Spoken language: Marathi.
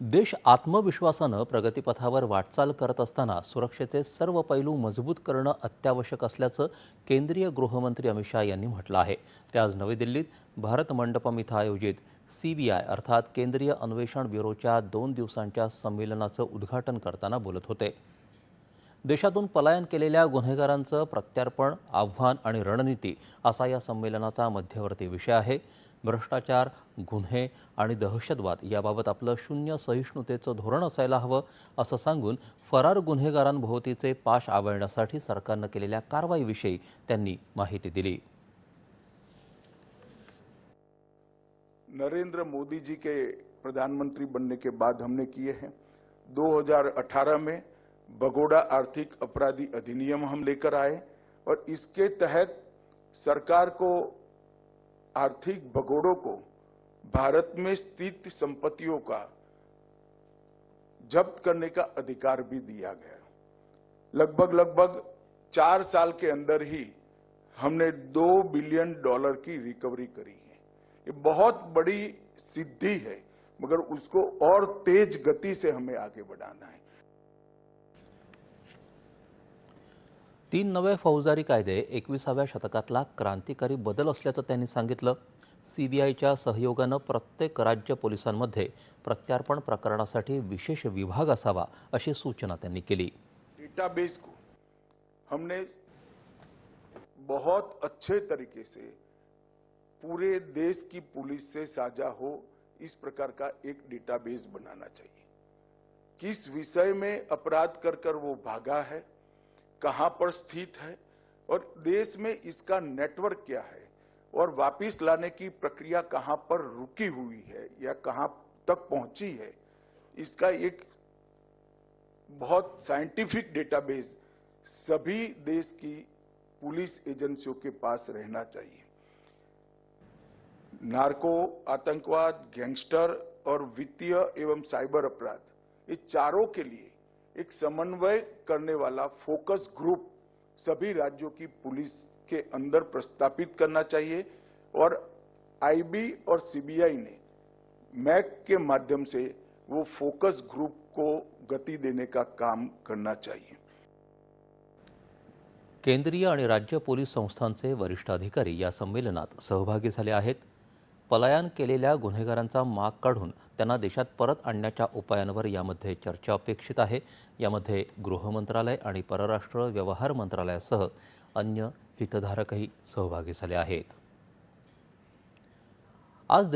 देश आत्मविश्वासानं प्रगतीपथावर वाटचाल करत असताना सुरक्षेचे सर्व पैलू मजबूत करणं अत्यावश्यक असल्याचं केंद्रीय गृहमंत्री अमित शाह यांनी म्हटलं आहे. ते आज नवी दिल्लीत भारत मंडपम इथं आयोजित आय अर्थात केंद्रीय अन्वेषण ब्युरोच्या दोन दिवसांच्या संमेलनाचं उद्घाटन करताना बोलत होते. देशातून पलायन केलेल्या गुन्हेगारांचं प्रत्यार्पण आव्हान आणि रणनीती असा या संमेलनाचा मध्यवर्ती विषय आहे. भ्रष्टाचार गुन्हे आणि दहशतवाद याबाबत आपलं शून्य सहिष्णुतेचं धोरण असायला हवं असं सांगून फरार गुन्हेगारांभोवतीचे पाश आवळण्यासाठी सरकारनं केलेल्या कारवाईविषयी त्यांनी माहिती दिली. नरेंद्र मोदी जी के प्रधानमंत्री बनने के बाद हमने किए हैं। 2018 में बगोड़ा आर्थिक अपराधी अधिनियम हम लेकर आए और इसके तहत सरकार को आर्थिक भगोड़ों को, भारत में स्थित संपत्तियों का जब्त करने का अधिकार भी दिया गया। लगभग लगभग चार साल के अंदर ही हमने दो बिलियन डॉलर की रिकवरी करी है। ये बहुत बड़ी सिद्धि है, मगर उसको और तेज गति से हमें आगे बढ़ाना है। तीन नवे फौजदारी कायदे एकविसाव्या शतकातला क्रांतिकारी बदल असल्याचं त्यांनी सांगितलं. सीबीआयच्या सहयोगानं प्रत्येक राज्य पोलिसांमध्ये प्रत्यार्पण प्रकरणासाठी विशेष विभाग असावा अशी सूचना त्यांनी केली. डेटाबेस को हमने बहुत अच्छे तरीके से पूरे देश की पुलिस से साझा हो इस प्रकार का एक डेटाबेस बनाना चाहिए। किस विषय में अपराध कर कर वो भागा है कहाँ पर स्थित है और देश में इसका नेटवर्क क्या है और वापिस लाने की प्रक्रिया कहाँ पर रुकी हुई है या कहाँ तक पहुँची है, इसका एक बहुत साइंटिफिक डेटाबेस सभी देश की पुलिस एजेंसियों के पास रहना चाहिए। नार्को, आतंकवाद, गैंगस्टर और वित्तीय एवं साइबर अपराध, ये चारों के लिए एक समन्वय करने वाला फोकस ग्रुप सभी राज्यों की पुलिस के अंदर प्रस्तापित करना चाहिए। और आईबी और सीबीआई ने मैक के माध्यम से वो फोकस ग्रुप को गति देने का काम करना चाहिए। केंद्रीय आणि राज्य पोलीस संस्थांचे वरिष्ठ अधिकारी या संमेलनात सहभागी झाले आहेत. पलायन केलेल्या गुन्हेगारांचा माग काढून त्यांना देशात परत आणण्याच्या उपायांवर यामध्ये चर्चा अपेक्षित आहे. यामध्ये गृह मंत्रालय आणि परराष्ट्र व्यवहार मंत्रालयासह अन्य हितधारकही सहभागी झाले आहेत.